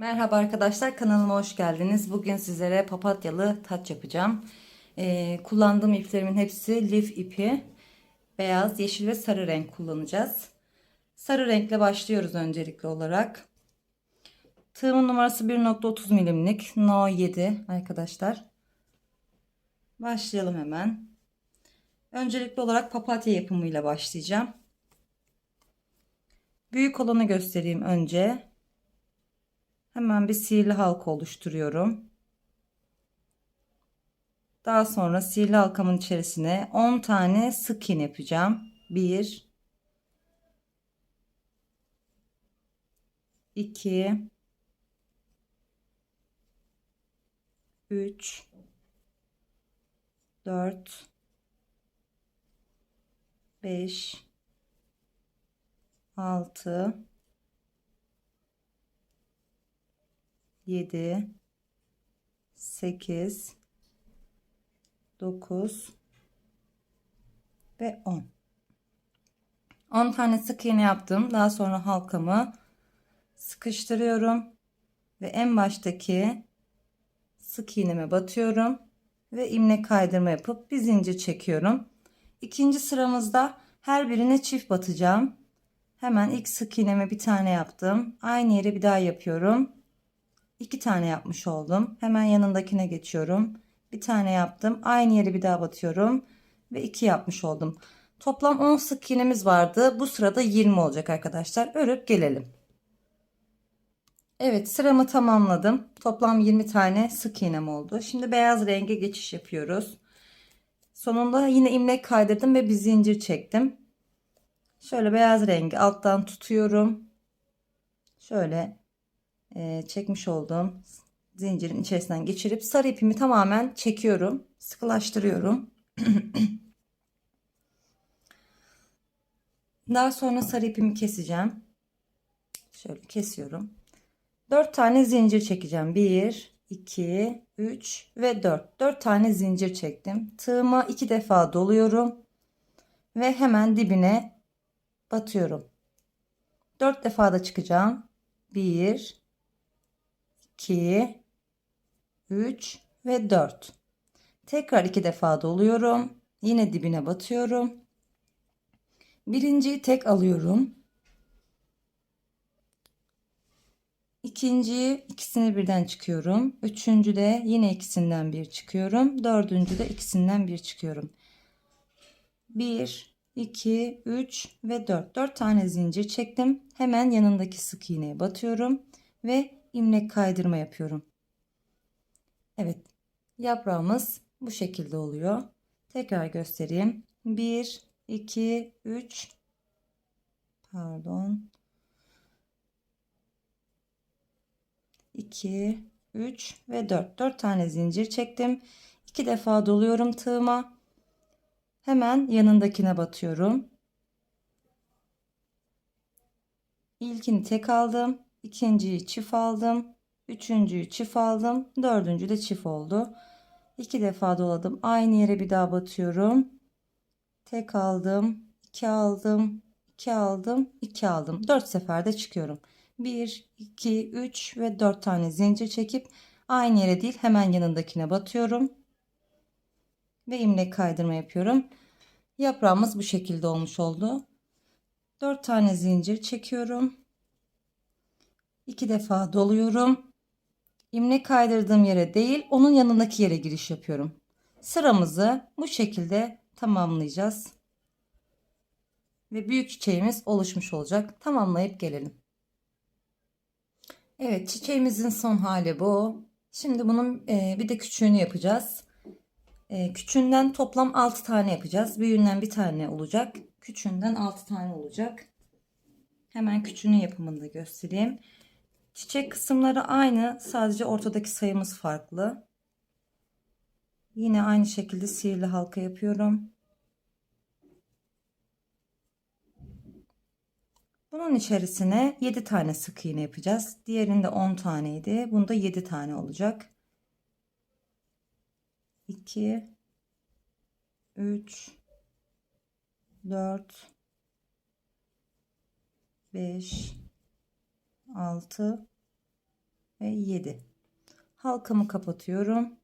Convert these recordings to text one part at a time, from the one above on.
Merhaba arkadaşlar kanalıma hoş geldiniz. Bugün sizlere papatyalı taç yapacağım. Ee, kullandığım iplerimin hepsi lif ipi. Beyaz, yeşil ve sarı renk kullanacağız. Sarı renkle başlıyoruz öncelikli olarak. Tığımın numarası 1.30 milimlik No 7 arkadaşlar. Başlayalım hemen. Öncelikli olarak papatya yapımıyla başlayacağım. Büyük olanı göstereyim önce. Hemen bir sihirli halka oluşturuyorum. Daha sonra sihirli halkamın içerisine 10 tane sık iğne yapacağım. 1 2 3 4 5 6 7 8 9 ve 10 10 tane sık iğne yaptım. Daha sonra halkamı sıkıştırıyorum. Ve en baştaki sık iğneme batıyorum. Ve ilmek kaydırma yapıp bir zincir çekiyorum. İkinci sıramızda her birine çift batacağım. Hemen ilk sık iğneme bir tane yaptım. Aynı yere bir daha yapıyorum iki tane yapmış oldum. Hemen yanındakine geçiyorum. Bir tane yaptım. Aynı yeri bir daha batıyorum. Ve iki yapmış oldum. Toplam 10 sık iğnemiz vardı. Bu sırada 20 olacak arkadaşlar. Örüp gelelim. Evet sıramı tamamladım. Toplam 20 tane sık iğnem oldu. Şimdi beyaz renge geçiş yapıyoruz. Sonunda yine ilmek kaydırdım ve bir zincir çektim. Şöyle beyaz rengi alttan tutuyorum. Şöyle e, çekmiş olduğum zincirin içerisinden geçirip sarı ipimi tamamen çekiyorum. Sıkılaştırıyorum. Daha sonra sarı ipimi keseceğim. Şöyle kesiyorum. 4 tane zincir çekeceğim. 1, 2, 3 ve 4. 4 tane zincir çektim. Tığıma 2 defa doluyorum. Ve hemen dibine batıyorum. 4 defa da çıkacağım. 1, 2 3 ve 4 tekrar iki defa doluyorum. Yine dibine batıyorum. Birinciyi tek alıyorum. İkinciyi ikisini birden çıkıyorum. Üçüncü de yine ikisinden bir çıkıyorum. Dördüncü de ikisinden bir çıkıyorum. 1 2 3 ve 4 4 tane zincir çektim. Hemen yanındaki sık iğneye batıyorum ve ilmek kaydırma yapıyorum. Evet yaprağımız bu şekilde oluyor. Tekrar göstereyim. 1 2 3 pardon 2 3 ve 4 4 tane zincir çektim. 2 defa doluyorum tığıma. Hemen yanındakine batıyorum. İlkini tek aldım ikinciyi çift aldım. Üçüncüyü çift aldım. Dördüncü de çift oldu. İki defa doladım. Aynı yere bir daha batıyorum. Tek aldım. iki aldım. iki aldım. iki aldım. Dört seferde çıkıyorum. Bir, iki, üç ve dört tane zincir çekip aynı yere değil hemen yanındakine batıyorum. Ve imlek kaydırma yapıyorum. Yaprağımız bu şekilde olmuş oldu. Dört tane zincir çekiyorum iki defa doluyorum. İmle kaydırdığım yere değil onun yanındaki yere giriş yapıyorum. Sıramızı bu şekilde tamamlayacağız. Ve büyük çiçeğimiz oluşmuş olacak. Tamamlayıp gelelim. Evet çiçeğimizin son hali bu. Şimdi bunun e, bir de küçüğünü yapacağız. E, küçüğünden toplam 6 tane yapacağız. Büyüğünden bir tane olacak. Küçüğünden 6 tane olacak. Hemen küçüğünün yapımını da göstereyim. Çiçek kısımları aynı. Sadece ortadaki sayımız farklı. Yine aynı şekilde sihirli halka yapıyorum. Bunun içerisine 7 tane sık iğne yapacağız. Diğerinde 10 taneydi. Bunda 7 tane olacak. 2 3 4 5 6 ve 7. Halkamı kapatıyorum.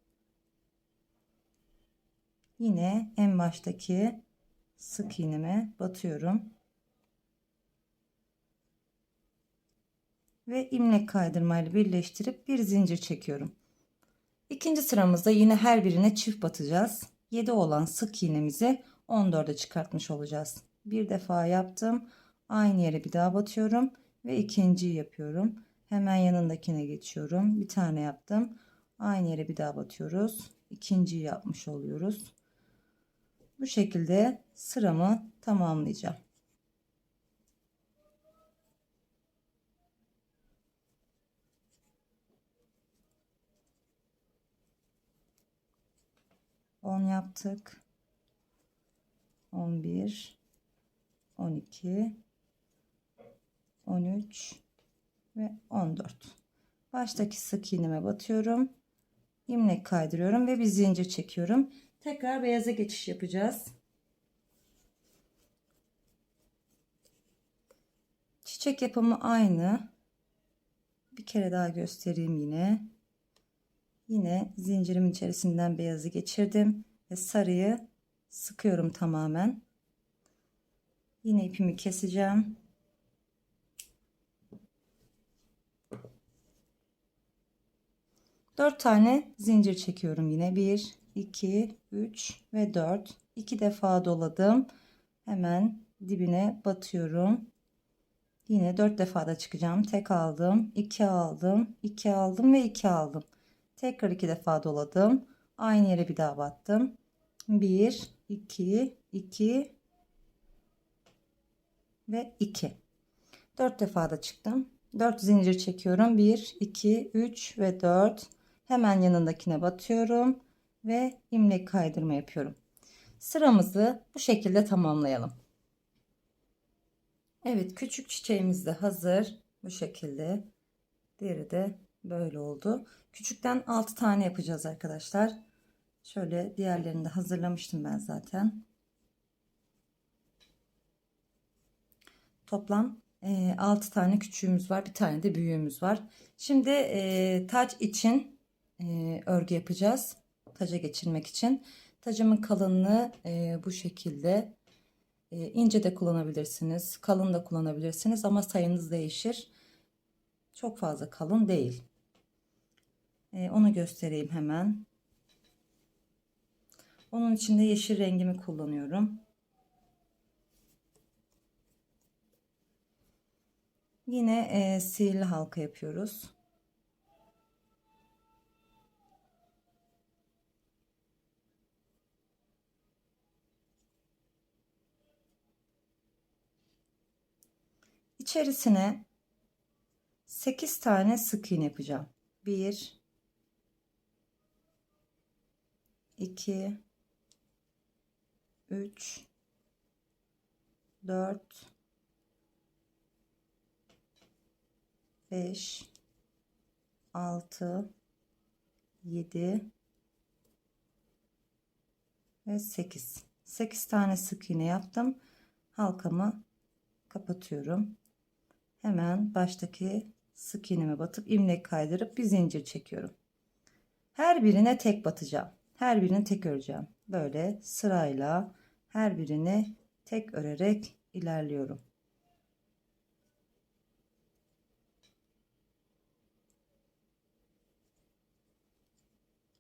Yine en baştaki sık iğneme batıyorum. Ve ilmek kaydırmayla birleştirip bir zincir çekiyorum. İkinci sıramızda yine her birine çift batacağız. 7 olan sık iğnemizi 14'e çıkartmış olacağız. Bir defa yaptım. Aynı yere bir daha batıyorum ve ikinciyi yapıyorum. Hemen yanındakine geçiyorum. Bir tane yaptım. Aynı yere bir daha batıyoruz. İkinciyi yapmış oluyoruz. Bu şekilde sıramı tamamlayacağım. On yaptık. On bir, on iki, on üç ve on dört. Baştaki sık iğneme batıyorum. İlmek kaydırıyorum ve bir zincir çekiyorum. Tekrar beyaza geçiş yapacağız. Çiçek yapımı aynı. Bir kere daha göstereyim yine. Yine zincirimin içerisinden beyazı geçirdim ve sarıyı sıkıyorum tamamen. Yine ipimi keseceğim. Dört tane zincir çekiyorum yine. Bir, 2, 3 ve 4. 2 defa doladım. Hemen dibine batıyorum. Yine 4 defa da çıkacağım. Tek aldım, 2 aldım, 2 aldım ve 2 aldım. Tekrar 2 defa doladım. Aynı yere bir daha battım. 1, 2, 2 ve 2. 4 defa da çıktım. 4 zincir çekiyorum. 1, 2, 3 ve 4. Hemen yanındakine batıyorum ve ilmek kaydırma yapıyorum. Sıramızı bu şekilde tamamlayalım. Evet küçük çiçeğimiz de hazır. Bu şekilde. Diğeri de böyle oldu. Küçükten 6 tane yapacağız arkadaşlar. Şöyle diğerlerini de hazırlamıştım ben zaten. Toplam 6 tane küçüğümüz var. Bir tane de büyüğümüz var. Şimdi e, taç için e, örgü yapacağız taca geçirmek için. Tacımın kalınlığı e, bu şekilde. E, ince de kullanabilirsiniz. Kalın da kullanabilirsiniz ama sayınız değişir. Çok fazla kalın değil. E, onu göstereyim hemen. Onun için de yeşil rengimi kullanıyorum. Yine e, sihirli halka yapıyoruz. İçerisine 8 tane sık iğne yapacağım. 1 2 3 4 5 6 7 ve 8 8 tane sık iğne yaptım. Halkamı kapatıyorum hemen baştaki sık iğneme batıp ilmek kaydırıp bir zincir çekiyorum. Her birine tek batacağım. Her birini tek öreceğim. Böyle sırayla her birini tek örerek ilerliyorum.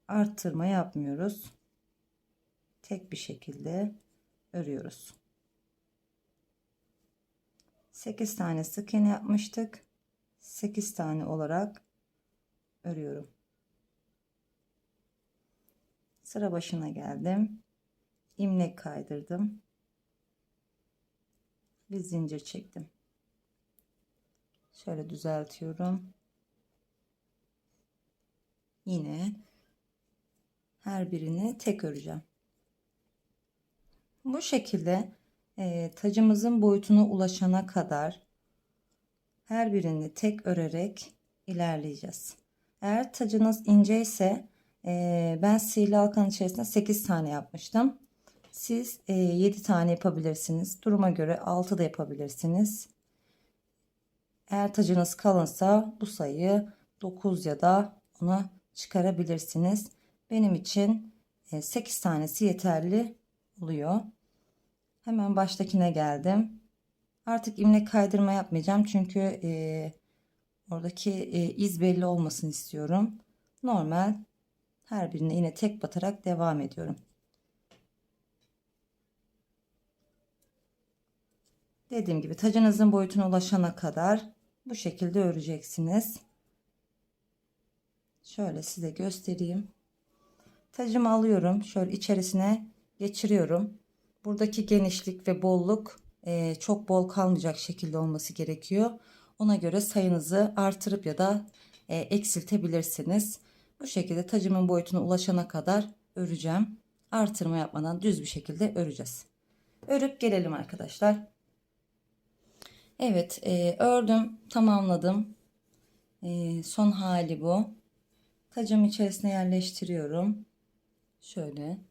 Arttırma yapmıyoruz. Tek bir şekilde örüyoruz. 8 tane sık iğne yapmıştık. 8 tane olarak örüyorum. Sıra başına geldim. İmlek kaydırdım. Bir zincir çektim. Şöyle düzeltiyorum. Yine her birini tek öreceğim. Bu şekilde e, tacımızın boyutuna ulaşana kadar her birini tek örerek ilerleyeceğiz. Eğer tacınız ince ise e, ben sihirli halkanın içerisinde 8 tane yapmıştım. Siz e, 7 tane yapabilirsiniz. Duruma göre 6 da yapabilirsiniz. Eğer tacınız kalınsa bu sayıyı 9 ya da 10'a çıkarabilirsiniz. Benim için 8 tanesi yeterli oluyor. Hemen baştakine geldim. Artık imlek kaydırma yapmayacağım çünkü e, oradaki e, iz belli olmasını istiyorum. Normal her birine yine tek batarak devam ediyorum. Dediğim gibi tacınızın boyutuna ulaşana kadar bu şekilde öreceksiniz. Şöyle size göstereyim. Tacımı alıyorum. Şöyle içerisine geçiriyorum. Buradaki genişlik ve bolluk e, çok bol kalmayacak şekilde olması gerekiyor. Ona göre sayınızı artırıp ya da e, eksiltebilirsiniz. Bu şekilde tacımın boyutuna ulaşana kadar öreceğim. Artırma yapmadan düz bir şekilde öreceğiz. Örüp gelelim arkadaşlar. Evet e, ördüm tamamladım. E, son hali bu. Tacımı içerisine yerleştiriyorum. Şöyle.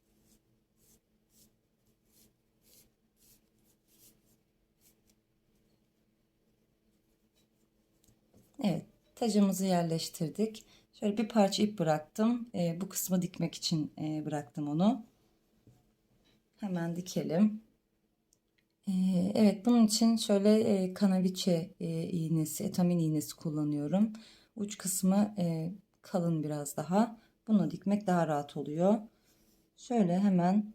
Evet tacımızı yerleştirdik. Şöyle bir parça ip bıraktım. E, bu kısmı dikmek için e, bıraktım onu. Hemen dikelim. E, evet bunun için şöyle e, kanaviçe e, iğnesi, etamin iğnesi kullanıyorum. Uç kısmı e, kalın biraz daha. Bunu dikmek daha rahat oluyor. Şöyle hemen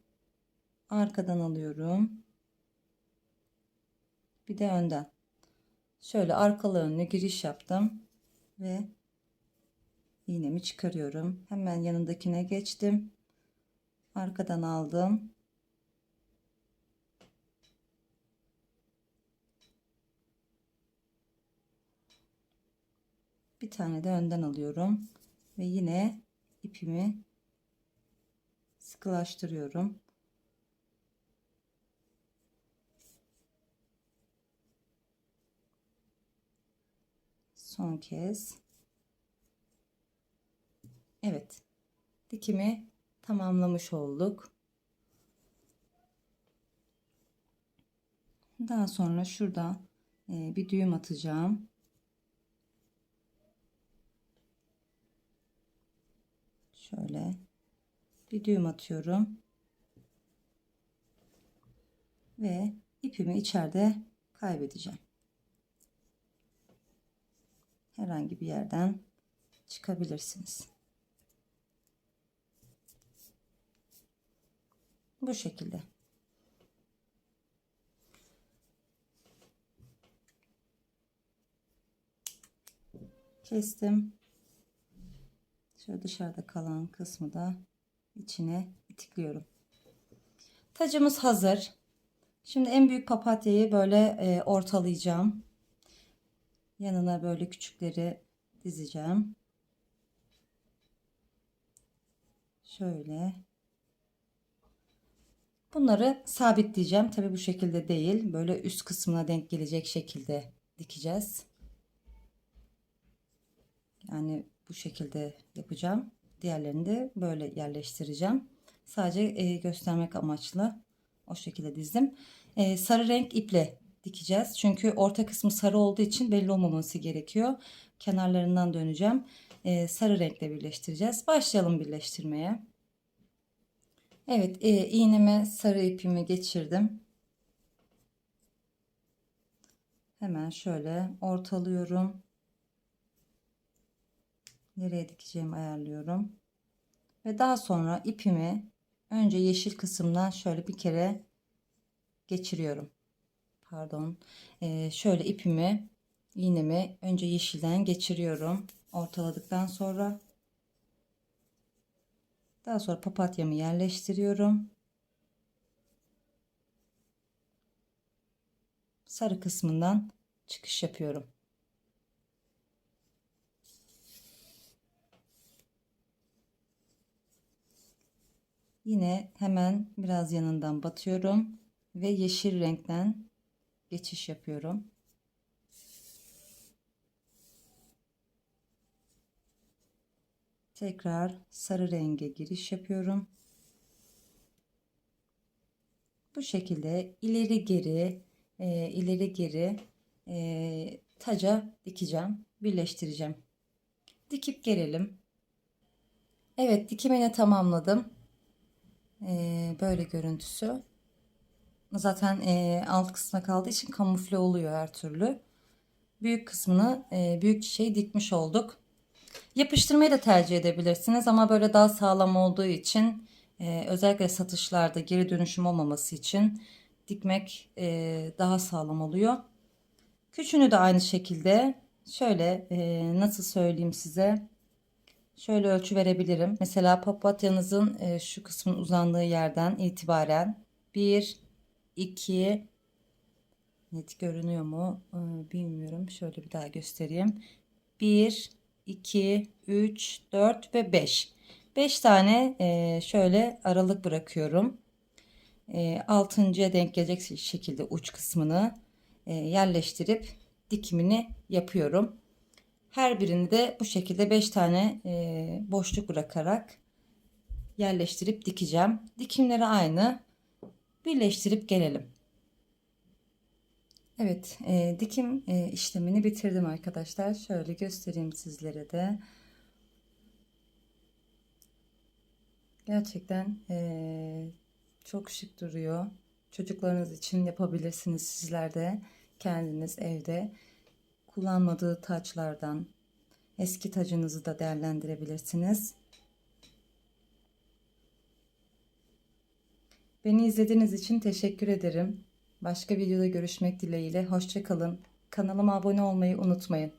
arkadan alıyorum. Bir de önden. Şöyle arkalı giriş yaptım ve iğnemi çıkarıyorum. Hemen yanındakine geçtim. Arkadan aldım. Bir tane de önden alıyorum ve yine ipimi sıkılaştırıyorum. Son kez. Evet. Dikimi tamamlamış olduk. Daha sonra şurada e, bir düğüm atacağım. Şöyle bir düğüm atıyorum. Ve ipimi içeride kaybedeceğim. Herhangi bir yerden çıkabilirsiniz. Bu şekilde. Kestim. Şöyle dışarıda kalan kısmı da içine itikliyorum. Tacımız hazır. Şimdi en büyük papatyayı böyle e, ortalayacağım. Yanına böyle küçükleri dizeceğim. Şöyle. Bunları sabitleyeceğim. Tabi bu şekilde değil. Böyle üst kısmına denk gelecek şekilde dikeceğiz. Yani bu şekilde yapacağım. Diğerlerini de böyle yerleştireceğim. Sadece e, göstermek amaçlı o şekilde dizdim. E, sarı renk iple dikeceğiz. Çünkü orta kısmı sarı olduğu için belli olmaması gerekiyor. Kenarlarından döneceğim. E, sarı renkle birleştireceğiz. Başlayalım birleştirmeye. Evet e, iğneme sarı ipimi geçirdim. Hemen şöyle ortalıyorum nereye dikeceğimi ayarlıyorum. Ve daha sonra ipimi önce yeşil kısımdan şöyle bir kere geçiriyorum. Pardon. Ee, şöyle ipimi iğnemi önce yeşilden geçiriyorum. Ortaladıktan sonra daha sonra papatyamı yerleştiriyorum. Sarı kısmından çıkış yapıyorum. Yine hemen biraz yanından batıyorum ve yeşil renkten geçiş yapıyorum. Tekrar sarı renge giriş yapıyorum. Bu şekilde ileri geri e, ileri geri e, taca dikeceğim, birleştireceğim. dikip gelelim. Evet dikimini tamamladım. Ee, böyle görüntüsü. Zaten e, alt kısmına kaldığı için kamufle oluyor her türlü. Büyük kısmını e, büyük çiçeği dikmiş olduk. Yapıştırmayı da tercih edebilirsiniz ama böyle daha sağlam olduğu için e, özellikle satışlarda geri dönüşüm olmaması için dikmek e, daha sağlam oluyor. Küçüğünü de aynı şekilde şöyle e, nasıl söyleyeyim size şöyle ölçü verebilirim. Mesela papatyanızın e, şu kısmın uzandığı yerden itibaren 1, 2, net görünüyor mu Ee, bilmiyorum. Şöyle bir daha göstereyim. 1, 2, 3, 4 ve 5. 5 tane e, şöyle aralık bırakıyorum. E, altıncıya denk gelecek şekilde uç kısmını e, yerleştirip dikimini yapıyorum. Her birini de bu şekilde 5 tane e, boşluk bırakarak yerleştirip dikeceğim. Dikimleri aynı. Birleştirip gelelim. Evet, e, dikim e, işlemini bitirdim arkadaşlar. Şöyle göstereyim sizlere de. Gerçekten e, çok şık duruyor. Çocuklarınız için yapabilirsiniz sizler de kendiniz evde. Kullanmadığı taçlardan eski tacınızı da değerlendirebilirsiniz. Beni izlediğiniz için teşekkür ederim. Başka videoda görüşmek dileğiyle. Hoşçakalın. Kanalıma abone olmayı unutmayın.